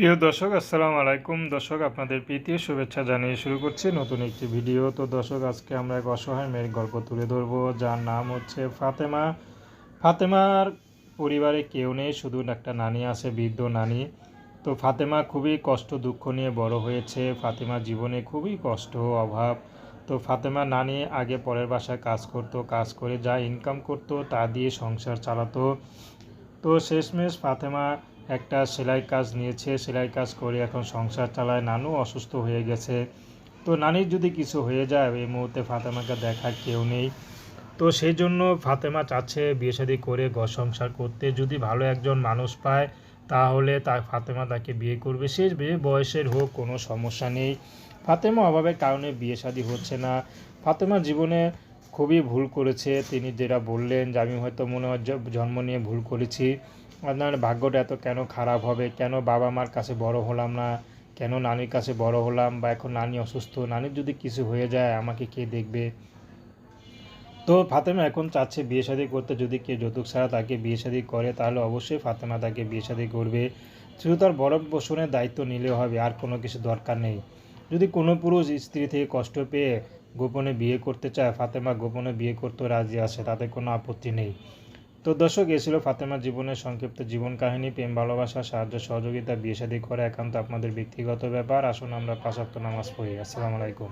প্রিয় দর্শক, আসসালামু আলাইকুম। দর্শক, আপনাদের প্রীতি শুভেচ্ছা জানিয়ে শুরু করছি নতুন একটি ভিডিও। তো দর্শক, আজকে আমরা এক অসহায় মেয়ের গল্প তুলে ধরবো। যার নাম হচ্ছে ফাতেমা। ফাতেমার পরিবারে কেউ নেই, শুধু একটা নানি আছে, বৃদ্ধ নানি। তো ফাতেমা খুবই কষ্ট, দুঃখ নিয়ে বড় হয়েছে। ফাতেমার জীবনে খুবই কষ্ট অভাব। তো ফাতেমা নানি আগে পরের বাসায় কাজ করতো, কাজ করে যা ইনকাম করতো তা দিয়ে সংসার চালাতো। তো শেষমেশ ফাতেমা একটা সেলাই কাজ নিয়েছে, সেলাই কাজ করে এখন সংসার চালায়। নানু অসুস্থ হয়ে গেছে। তো নানির যদি কিছু হয়ে যায়, এই মুহূর্তে ফাতেমাকে দেখার কেউ নেই। তো সেই জন্য ফাতেমা চাচ্ছে বিয়ে শাদী করে ঘর সংসার করতে। যদি ভালো একজন মানুষ পায়, তাহলে তার ফাতেমা তাকে বিয়ে করবে। সে বিয়ে বয়সের হোক, কোনো সমস্যা নেই। ফাতেমা অভাবের কারণে বিয়ে শাদী হচ্ছে না। ফাতেমা জীবনে খুবই ভুল করেছে। তিনি যেটা বললেন যে, আমি হয়তো মনে হয় জন্ম নিয়ে ভুল করেছি। আপনার ভাগ্যটা এত কেন খারাপ হবে? কেন বাবা মার কাছে বড় হলাম না? কেন নানির কাছে বড় হলাম? বা এখন নানি অসুস্থ? নানির যদি কিছু হয়ে যায়, আমাকে কে দেখবে? তো ফাতেমা এখন চাচ্ছে বিয়ে শাদী করতে। যদি কেউ যৌতুক ছাড়া তাকে বিয়ে শাদী করে, তাহলে অবশ্যই ফাতেমা তাকে বিয়ে শাদী করবে। শুধু তার বড় পোষণের দায়িত্ব নিলেও হবে, আর কোনো কিছু দরকার নেই। যদি কোনো পুরুষ স্ত্রী থেকে কষ্ট পেয়ে গোপনে বিয়ে করতে চায়, ফাতেমা গোপনে বিয়ে করতে রাজি আছে, তাতে কোনো আপত্তি নেই। তো দর্শক, এ ছিল ফাতেমার জীবনের সংক্ষিপ্ত জীবন কাহিনী, প্রেম, ভালোবাসা, সাহায্য, সহযোগিতা, বিয়ে শাদী করা একান্ত আপনাদের ব্যক্তিগত ব্যাপার। আসুন আমরা পাশাক্ত নামাজ পড়ি। আসসালামু আলাইকুম।